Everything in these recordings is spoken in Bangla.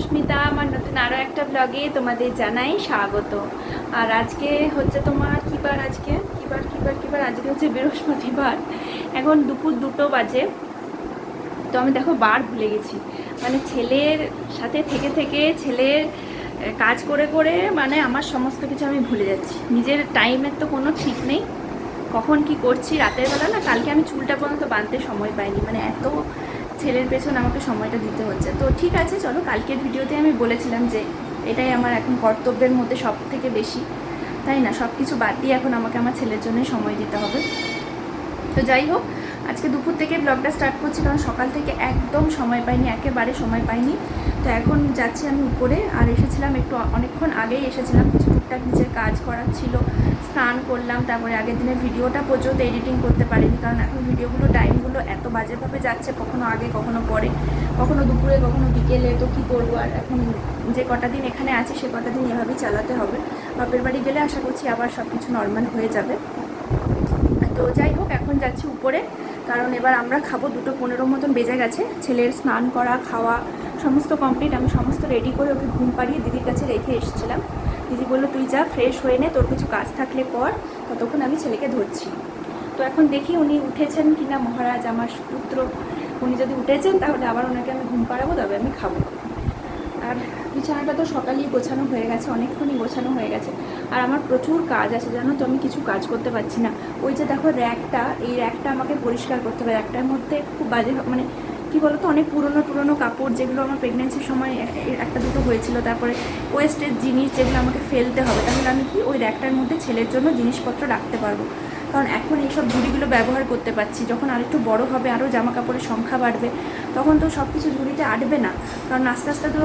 সুস্মিতা আমার নতুন আরও একটা ব্লগে তোমাদের জানাই স্বাগত। আর আজকে হচ্ছে তোমার কী বার আজকে? কী বার কী বার কী বার? আজকে হচ্ছে বৃহস্পতিবার। এখন দুপুর দুটো বাজে। তো আমি দেখো বার ভুলে গেছি। মানে ছেলের সাথে থেকে থেকে ছেলের কাজ করে করে মানে আমার সমস্ত কিছু আমি ভুলে যাচ্ছি। নিজের টাইমের তো কোনো ঠিক নেই। কখন কি করছি? রাতের বেলা না, কালকে আমি চুলটা পর্যন্ত বাঁধতে সময় পাইনি। মানে এত ছেলের পেছনে আমাকে সময়টা দিতে হচ্ছে। তো ঠিক আছে, চলো, কালকের ভিডিওতে আমি বলেছিলাম যে এটাই আমার এখন কর্তব্যের মধ্যে সব থেকে বেশি। তাই না? সব কিছু বাদ দিয়ে এখন আমাকে আমার ছেলের জন্যই সময় দিতে হবে। তো যাই হোক, আজকে দুপুর থেকে ব্লগটা স্টার্ট করছি কারণ সকাল থেকে একদম সময় পাইনি, একেবারে সময় পাইনি। তো এখন যাচ্ছি আমি উপরে, আর এসেছিলাম একটু অনেকক্ষণ আগেই এসেছিলাম। কিছু টুকটাক নিজের কাজ করার ছিল স্নান করলাম, তারপরে আগের দিনের ভিডিওটা পর্যন্ত এডিটিং করতে পারিনি, কারণ এখন ভিডিওগুলো টাইমগুলো এত বাজেভাবে যাচ্ছে, কখনো আগে, কখনো পরে, কখনো দুপুরে, কখনো বিকেলে, তো কী করব? আর এখন যে কটা দিন এখানে আছি, সে কটা দিন এভাবেই চালাতে হবে। বাপের বাড়ি গেলে আশা করছি আবার সব কিছু নর্মাল হয়ে যাবে। তো যাই হোক, এখন যাচ্ছি উপরে, কারণ এবার আমরা খাব দুটো পনেরো মতন বেজে গেছে। ছেলের স্নান করা, খাওয়া, সমস্ত কমপ্লিট আমি সমস্ত রেডি করে ওকে ঘুম পাড়িয়ে দিদির কাছে রেখে এসেছিলাম। দিদি বলল, তুই যা ফ্রেশ হয়ে নে, তোর কিছু কাজ থাকলে পর ততক্ষণ আমি ছেলেকে ধরছি। তো এখন দেখি উনি উঠেছেন কিনা, মহারাজ আমার পুত্র। উনি যদি উঠেছেন, তাহলে আবার ওনাকে আমি ঘুম পাড়াবো, তবে আমি খাব। আর বিছানাটা তো সকালেই গোছানো হয়ে গেছে, অনেকক্ষণই গোছানো হয়ে গেছে। আর আমার প্রচুর কাজ আছে, জানো তো, আমি কিছু কাজ করতে পারছি না। ওই যে দেখো, র্যাকটা, এই র্যাকটা আমাকে পরিষ্কার করতে হবে। র্যাকটার মধ্যে খুব বাজে মানে কি বলতো অনেক পুরনো পুরনো কাপড় যেগুলো আমার প্রেগনেন্সির সময় একটা দুটো হয়েছিল। তারপরে ওয়েস্টের জিনিস যেগুলো আমাকে ফেলতে হবে তাহলে আমি কি ওই র্যাকটার মধ্যে ছেলের জন্য জিনিসপত্র রাখতে পারব? কারণ এখন এইসব ঝুড়িগুলো ব্যবহার করতে পারছি। যখন আরেকটু বড় হবে আরও জামা কাপড়ের সংখ্যা বাড়বে তখন তো সব কিছু ঝুড়িতে আটবে না। কারণ আস্তে আস্তে তো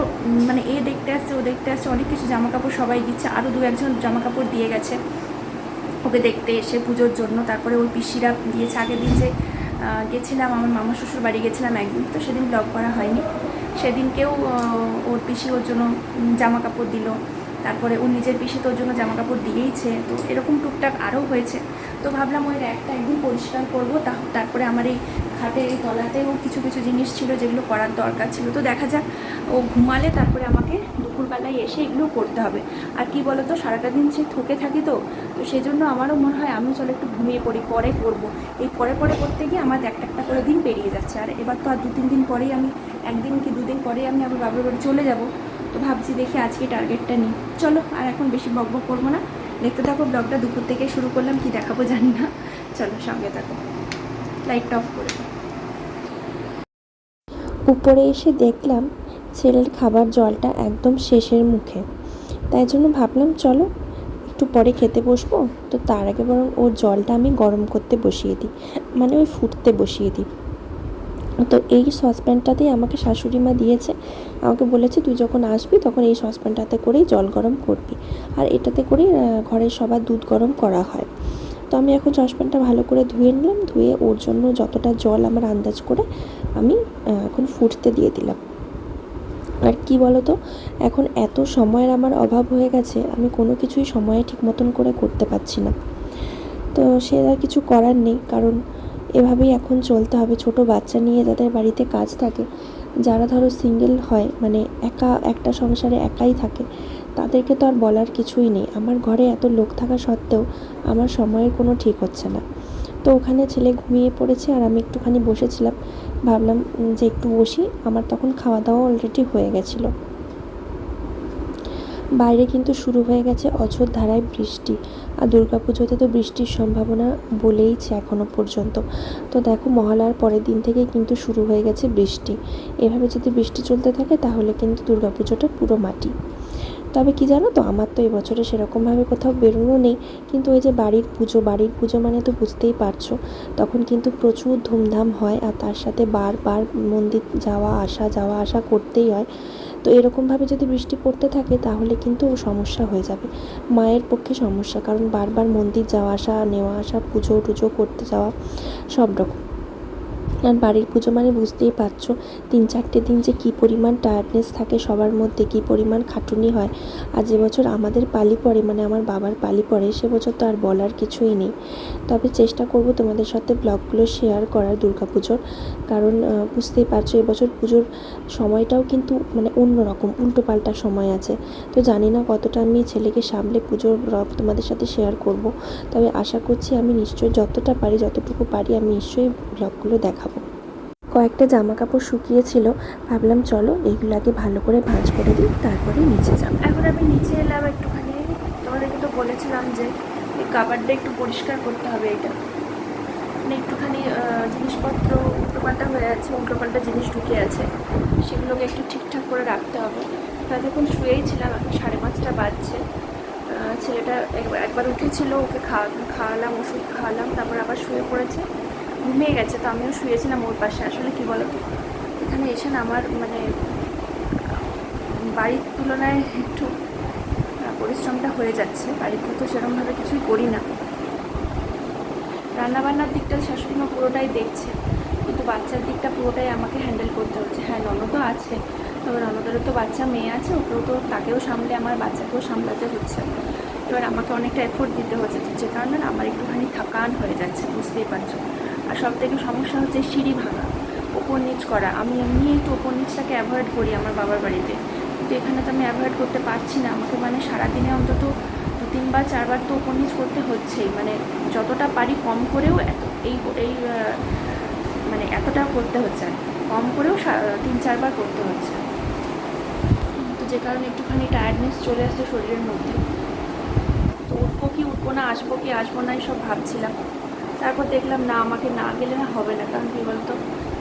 মানে এ দেখতে আসছে ও দেখতে আসছে অনেক কিছু জামা কাপড় সবাই দিচ্ছে। আরও দু একজন জামা কাপড় দিয়ে গেছে ওকে দেখতে এসে পুজোর জন্য। তারপরে ওর পিসিরা দিয়েছে যে আহ, গেছিলাম, আমার মামা শ্বশুর বাড়ি গেছিলাম একদিন, তো সেদিন ব্লগ করা হয়নি। সেদিনকেও ওর পিসি ওর জন্য জামা কাপড় দিল। তারপরে ও নিজের পিসি তোর জন্য জামা কাপড় দিয়েইছে, তো এরকম টুকটাক আরও হয়েছে। তো ভাবলাম ওই র্যাকটা একদিন পরিষ্কার করব তারপরে আমার এই খাটের তলাতেও কিছু কিছু জিনিস ছিল যেগুলো করার দরকার ছিল। তো দেখা যাক, ও ঘুমালে তারপরে আমাকে দুপুরবেলায় এসে এগুলো করতে হবে। আর কি বলতো, সারাটা দিন সে থকে থাকি তো তো সেই জন্য আমারও মনে হয় আমিও চলো একটু ঘুমিয়ে পড়ি, পরে করব। এই পরে পরে করতে গিয়ে আমার একটা একটা করে দিন পেরিয়ে যাচ্ছে। আর এবার তো আর দু তিন দিন পরেই আমি, একদিন কি দুদিন পরেই আমি আবার বাবার বাড়ি চলে যাব। তো ভাবছি দেখি আজকে টার্গেটটা নিই। চলো, আর এখন বেশি বক বক করব না। দেখতে থাকো ব্লগটা দুপুর থেকে শুরু করলাম, কি দেখাবো জানি না। চলো, সঙ্গে থাকো। লাইটটা অফ করে উপরে এসে দেখলাম ছেলের খাবার জলটা একদম শেষের মুখে। তাই জন্য ভাবলাম, চলো, একটু পরে খেতে বসবো? তো তার আগে বরং ওর জলটা আমি গরম করতে বসিয়ে দিই মানে ওই ফুটতে বসিয়ে দিই। তো এই সসপ্যানটাতেই আমাকে শাশুড়ি মা দিয়েছে। আমাকে বলেছে, তুই যখন আসবি, তখন এই সসপ্যানটাতে করেই জল গরম করবি। আর এটাতে করেই ঘরের সবার দুধ গরম করা হয়। তো আমি এখন সসপ্যানটা ভালো করে ধুয়ে নিলাম, ধুয়ে ওর জন্য যতটা জল আমার আন্দাজ করে আমি এখন ফুটতে দিয়ে দিলাম। আর কি বলো তো এখন এত সময়ের আমার অভাব হয়ে গেছে, আমি কোনো কিছুই সময়ে ঠিক মতন করে করতে পারছি না। তো সে আর কিছু করার নেই, কারণ এভাবেই এখন চলতে হবে। ছোট বাচ্চা নিয়ে যাদের বাড়িতে কাজ থাকে যারা ধরো সিঙ্গেল হয় মানে একা, একটা সংসারে একাই থাকে, তাদেরকে তো আর বলার কিছুই নেই। আমার ঘরে এত লোক থাকা সত্ত্বেও আমার সময়ের কোনো ঠিক হচ্ছে না। তো ওখানে ছেলে ঘুমিয়ে পড়েছে আর আমি একটুখানি বসেছিলাম। ভাবলাম যে একটু বসি। আমার তখন খাওয়া দাওয়া অলরেডি হয়ে গেছিল। বাইরে কিন্তু শুরু হয়ে গেছে অঝোর ধারায় বৃষ্টি। আর দুর্গাপুজোতে তো বৃষ্টির সম্ভাবনা বলেইছে এখনও পর্যন্ত। তো দেখো, মহালয়ার পরের দিন থেকে কিন্তু শুরু হয়ে গেছে বৃষ্টি। এভাবে যদি বৃষ্টি চলতে থাকে, তাহলে কিন্তু দুর্গাপুজোটা পুরো মাটি। তবে কি জানো তো, আমার তো এবছরে সেরকমভাবে কোথাও বেরোনো নেই। কিন্তু ওই যে বাড়ির পুজো বাড়ির পুজো মানে তো বুঝতেই পারছ, তখন কিন্তু প্রচুর ধুমধাম হয়। আর তার সাথে বারবার মন্দির যাওয়া, আসা যাওয়া, আসা করতেই হয়। তো এরকমভাবে যদি বৃষ্টি পড়তে থাকে, তাহলে কিন্তু সমস্যা হয়ে যাবে। মায়ের পক্ষে সমস্যা, কারণ বারবার মন্দির যাওয়া আসা, নেওয়া আসা, পুজো টুজো করতে যাওয়া, সব রকম। আর বাড়ির পুজো মানে বুঝতেই পারছ, তিন চারটে দিন যে কী পরিমাণ টায়ার্ডনেস থাকে সবার মধ্যে, কী পরিমাণ খাটুনি হয়। আর যে বছর আমাদের পালি পড়ে মানে আমার বাবার পালি পড়ে, সে বছর তো আর বলার কিছুই নেই। তবে চেষ্টা করব তোমাদের সাথে ব্লগগুলো শেয়ার করার দুর্গা পুজোর কারণ বুঝতেই পারছ এবছর পুজোর সময়টাও কিন্তু মানে অন্যরকম উল্টো পাল্টা সময় আছে। তো জানি না কতটা আমি ছেলেকে সামলে পুজোর ব্লগ তোমাদের সাথে শেয়ার করব। তবে আশা করছি আমি নিশ্চয়ই যতটা পারি, যতটুকু পারি আমি নিশ্চয়ই ব্লগগুলো দেখাবো। কয়েকটা জামা কাপড় শুকিয়েছিল, ভাবলাম চলো এইগুলো আগে ভালো করে ভাঁজ করে দিই, তারপরে নিচে যাব। এখন আমি নিচে এলাম একটুখানি। তোমাদেরকে তো বলেছিলাম যে এই কাবারটা একটু পরিষ্কার করতে হবে এটা। মানে একটুখানি জিনিসপত্র উল্টোপাল্টা হয়ে আছে, উল্টোপাল্টা জিনিস ঢুকে আছে, সেগুলোকে একটু ঠিকঠাক করে রাখতে হবে। তা দেখুন শুয়েই ছিলাম, এখন সাড়ে পাঁচটা বাজছে। ছেলেটা একবার একবার উঠেছিল, ওকে খাওয়া খাওয়ালাম ওষুধ খাওয়ালাম, তারপর আবার শুয়ে পড়েছে। ঘুমিয়ে গেছে, তো আমিও শুয়েছিলাম ওর পাশে। আসলে কি বলো? তো এখানে এসে না আমার মানে বাড়ির তুলনায় একটু পরিশ্রমটা হয়ে যাচ্ছে। বাড়িতে তো সেরকমভাবে কিছুই করি না। রান্নাবান্নার দিকটা শাশুড়িমা পুরোটাই দেখছে, কিন্তু বাচ্চার দিকটা পুরোটাই আমাকে হ্যান্ডেল করতে হচ্ছে। হ্যাঁ ননদও আছে, তবে ননদেরও তো বাচ্চা মেয়ে আছে, ওকেও তো তাকেও সামলে, আমার বাচ্চাকেও সামলাতে হচ্ছে। এবার আমাকে অনেকটা এফোর্ট দিতে হচ্ছে, যে কারণে আমার একটুখানি থাকান হয়ে যাচ্ছে, বুঝতেই পারছ। আর সব থেকে সমস্যা হচ্ছে সিঁড়ি ভাঙা। ওপর নিচ করা। আমি এমনি একটু ওপর নিচটাকে অ্যাভয়েড করি আমার বাবার বাড়িতে। কিন্তু এখানে তো আমি অ্যাভয়েড করতে পারছি না। আমাকে মানে সারাদিনে অন্তত দু, তিনবার, চারবার তো ওপর নিচ করতে হচ্ছেই। মানে যতটা পারি কম করেও এত, এই এই মানে এতটা করতে হচ্ছে কম করেও তিন, চারবার করতে হচ্ছে। তো যে কারণে একটুখানি টায়ার্ডনেস চলে আসছে শরীরের মধ্যে। তো উঠবো কি, উঠবো না, আসব কি, আসব না সব ভাবছিলাম। তারপর দেখলাম, না, আমাকে না গেলে না হবে না। কারণ কী বলতো,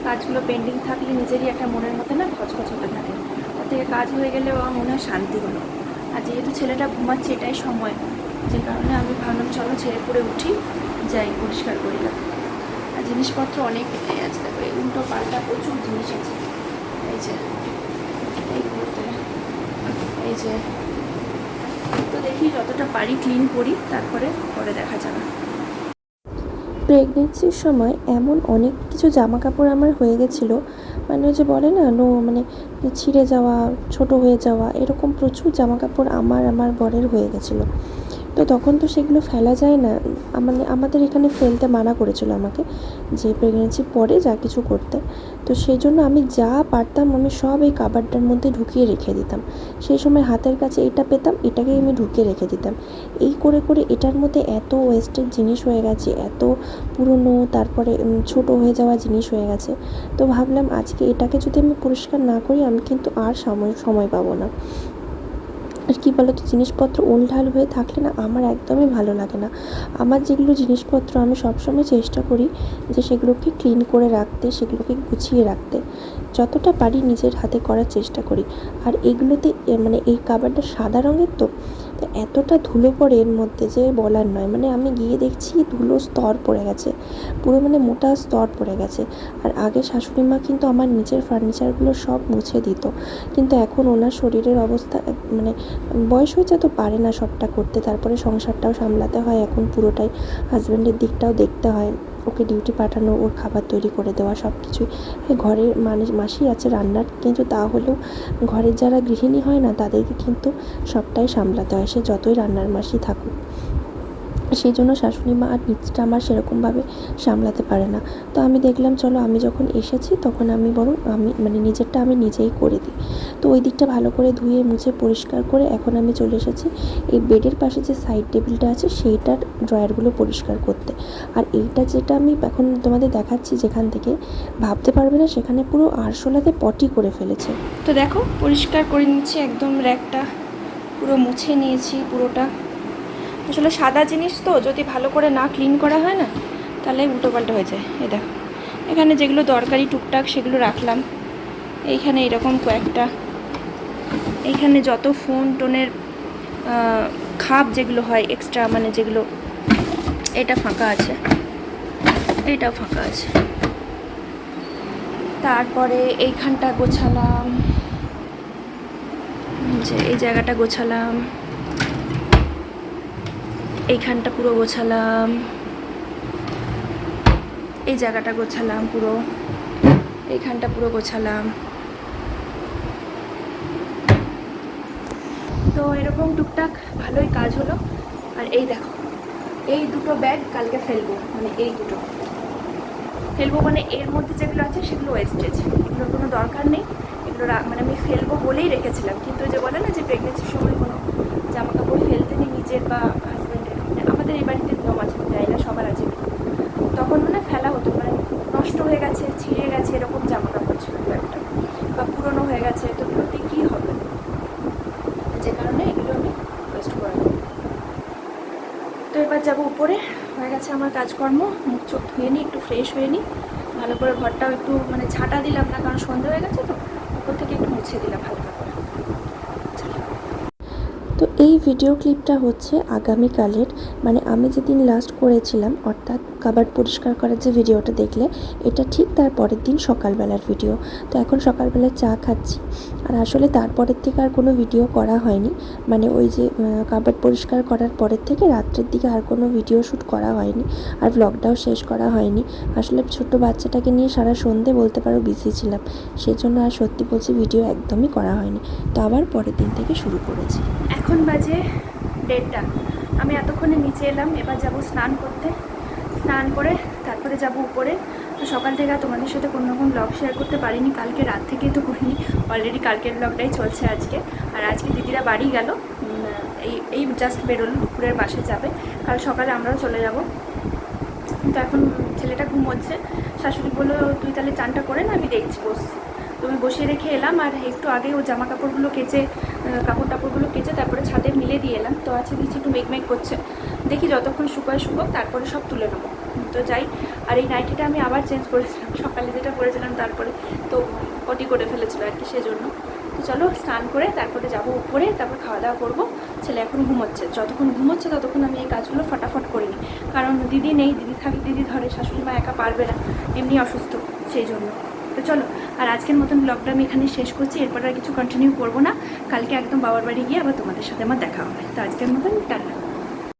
কাজগুলো পেন্ডিং থাকলে নিজেরই একটা মনের মধ্যে না খচখচ হতে থাকে। ওর থেকে কাজ হয়ে গেলে আমার মনে হয় শান্তি হলো। আর যেহেতু ছেলেটা ঘুমাচ্ছে, এটাই সময়। যে কারণে আমি ভাবলাম, চলো ছেড়ে পড়ে উঠি, যাই, পরিষ্কার করিলাম আর জিনিসপত্র অনেক এটাই আছে এই উল্টো পাল্টা প্রচুর জিনিস আছে। এই যে এই যে, তো দেখি যতটা পারি ক্লিন করি, তারপরে পরে দেখা যাবে। প্রেগনেন্সির সময় এমন অনেক কিছু জামা কাপড় আমার হয়ে গেছিল। মানে যে বলে না, নো মানে ছিঁড়ে যাওয়া, ছোট হয়ে যাওয়া, এরকম প্রচুর জামা কাপড় আমার আমার বরের হয়ে গেছিল। তো তখন তো সেগুলো ফেলা যায় না। মানে আমাদের এখানে ফেলতে মানা করেছিল আমাকে যে প্রেগনেন্সির পরে যা কিছু করতে। তো সেই জন্য আমি যা পারতাম আমি সব এই কাবারটার মধ্যে ঢুকিয়ে রেখে দিতাম। সেই সময় হাতের কাছে এটা পেতাম এটাকে আমি ঢুকিয়ে রেখে দিতাম। এই করে করে এটার মধ্যে এত ওয়েস্টের জিনিস হয়ে গেছে, এত পুরনো, তারপরে ছোট হয়ে যাওয়া জিনিস হয়ে গেছে। তো ভাবলাম আজকে এটাকে যদি আমি পরিষ্কার না করি, আমি কিন্তু আর সময় সময় পাবো না। আর কী বলতো, জিনিসপত্র ওলঢাল হয়ে থাকলে না আমার একদমই ভালো লাগে না। আমার যেগুলো জিনিসপত্র আমি সবসময় চেষ্টা করি যে সেগুলোকে ক্লিন করে রাখতে, সেগুলোকে গুছিয়ে রাখতে। যতটা পারি নিজের হাতে করার চেষ্টা করি। আর এগুলোতে মানে এই কাবারটা সাদা রঙের তো তো এতটা ধুলো পড়ে এর মধ্যে যে বলার নয়। মানে আমি গিয়ে দেখছি ধুলো স্তর পড়ে গেছে। পুরো মানে মোটা স্তর পড়ে গেছে। আর আগে শাশুড়ি মা কিন্তু আমার নিচের ফার্নিচারগুলো সব মুছে দিত। কিন্তু এখন ওনার শরীরের অবস্থা মানে বয়স হয়েছে তো পারে না সবটা করতে। তারপরে সংসারটাও সামলাতে হয়। এখন পুরোটাই হাজব্যান্ডের দিকটাও দেখতে হয়। ওকে ডিউটি পাঠানো, ওর খাবার তৈরি করে দেওয়া সব কিছুই ঘরের মানুষ মাসি আছে রান্নার, কিন্তু তাহলেও ঘরের যারা গৃহিণী হয় না, তাদেরকে কিন্তু সবটাই সামলাতে হয়। সে যতই রান্নার মাসি থাকুক। সেই জন্য শাশুড়ি মা আর নিচটা আমার সেরকমভাবে সামলাতে পারে না। তো আমি দেখলাম, চলো আমি যখন এসেছি তখন আমি বরং আমি মানে নিজেরটা আমি নিজেই করে দিই। তো ওই দিকটা ভালো করে ধুয়ে, মুছে, পরিষ্কার করে এখন আমি চলে এসেছি এই বেডের পাশে যে সাইড টেবিলটা আছে সেইটার ড্রয়ারগুলো পরিষ্কার করতে। আর এইটা যেটা আমি এখন তোমাদের দেখাচ্ছি যেখান থেকে, ভাবতে পারবে না সেখানে পুরো আরশোলাতে পটি করে ফেলেছে। তো দেখো, পরিষ্কার করে নিচ্ছি একদম র্যাকটা পুরো মুছে নিয়েছি পুরোটা। আসলে সাদা জিনিস তো, যদি ভালো করে না ক্লিন করা হয় না, তাহলে উল্টোপাল্টা হয়ে যায়। এই দেখো, এখানে যেগুলো দরকারি টুকটাক সেগুলো রাখলাম। এইখানে এরকম কয়েকটা। এইখানে যত ফোন টোনের খাপ যেগুলো হয় এক্সট্রা মানে যেগুলো, এটা ফাঁকা আছে। এইটাও ফাঁকা আছে। তারপরে এইখানটা গোছালাম। যে এই জায়গাটা গোছালাম। এইখানটা পুরো গোছালাম। এই জায়গাটা গোছালাম পুরো। এইখানটা পুরো গোছালাম। তো এরকম টুকটাক ভালোই কাজ হলো। আর এই দেখো, এই দুটো ব্যাগ কালকে ফেলব মানে এই দুটো। ফেলব মানে এর মধ্যে যেগুলো আছে সেগুলো ওয়েস্টেজ এগুলোর কোনো দরকার নেই। এগুলো মানে আমি ফেলব বলেই রেখেছিলাম। কিন্তু যে বলে না যে প্রেগনেন্সির সময় কোনো জামা কাপড় ফেলতে নেই নিজের বা আমাদের এই বাড়িতে নিয়ম আছে জানি না, সবার আছে। তখন মানে ফেলা হতো মানে নষ্ট হয়ে গেছে, ছিঁড়ে গেছে, এরকম জামা কাপড় ছিল একটা বা পুরনো হয়ে গেছে, তো এগুলোতে কী হবে? যে কারণে এগুলো আমি ওয়েস্ট করে তো এবার যাব উপরে, হয়ে গেছে আমার কাজকর্ম, মুখ চোখ ধুয়ে নিই, একটু ফ্রেশ হয়ে নিই। ভালো করে ঘরটাও একটু মানে ছাটা দিলাম না, কারণ সন্ধে হয়ে গেছে তো, উপর থেকে একটু মুছে দিলাম হালকা করে। এই ভিডিও ক্লিপটা হচ্ছে আগামীকালের মানে আমি যেদিন লাস্ট করেছিলাম, অর্থাৎ কাবার পরিষ্কার করার যে ভিডিওটা দেখলে, এটা ঠিক তারপরের দিন সকালবেলার ভিডিও তো এখন সকালবেলা চা খাচ্ছি। আর আসলে তারপরের থেকে আর কোনো ভিডিও করা হয়নি। মানে ওই যে কাবার্ড পরিষ্কার করার পরের থেকে রাত্রের দিকে আর কোনো ভিডিও শ্যুট করা হয়নি আর ব্লগটাও শেষ করা হয়নি। আসলে ছোট্ট বাচ্চাটাকে নিয়ে সারা সন্ধে বলতে পারো বিজি ছিলাম সেই জন্য আর সত্যি বলছি ভিডিও একদমই করা হয়নি। তো আবার পরের দিন থেকে শুরু করেছি। এখন বাজে দেড়টা। আমি এতক্ষণে নিচে এলাম, এবার যাব স্নান করতে। স্নান করে তারপরে যাব উপরে। তো সকাল থেকে তোমাদের সাথে কোনো রকম ব্লগ শেয়ার করতে পারিনি। কালকে রাত থেকেই তো করিনি। অলরেডি কালকের ব্লগটাই চলছে আজকে। আর আজকে দিদিরা বাড়ি গেল। এই এই জাস্ট বেরোলো, দুপুরের বাসে যাবে। কাল সকালে আমরাও চলে যাব। তো এখন ছেলেটা ঘুমোচ্ছে। শাশুড়ি বলল, তুই তাহলে চানটা করে না, আমি দেখছি, বসছি। তো আমি বসিয়ে রেখে এলাম। আর একটু আগে ও জামা কাপড়গুলো কেচে কাপড় টাপড়গুলো কেচে তারপরে ছাদে মিলে দিয়ে এলাম। তো আছে দিচ্ছি একটু মেঘ মেঘ করছে। দেখি যতক্ষণ শুকায় শুকোক, তারপরে সব তুলে নেব। তো যাই, আর এই নাইটিটা আমি আবার চেঞ্জ করেছিলাম। সকালে যেটা করেছিলাম তারপরে তো পটি করে ফেলেছিল আর কি সেজন্য। তো চলো স্নান করে তারপরে যাব উপরে, তারপর খাওয়া দাওয়া করব। ছেলে এখন ঘুমোচ্ছে। যতক্ষণ ঘুমোচ্ছে ততক্ষণ আমি এই কাজগুলো ফটাফট করে নিই কারণ দিদি নেই, দিদি থাকলে দিদি ধরে, শাশুড়ি মা একা পারবে না। এমনি অসুস্থ সেই জন্য তো চলো, আর আজকের মতন ব্লগটা আমি এখানে শেষ করছি। এরপর আর কিছু কন্টিনিউ করব না। কালকে একদম বাবার বাড়ি গিয়ে আবার তোমাদের সাথে আমার দেখা হবে। তো আজকের মতন টাটা।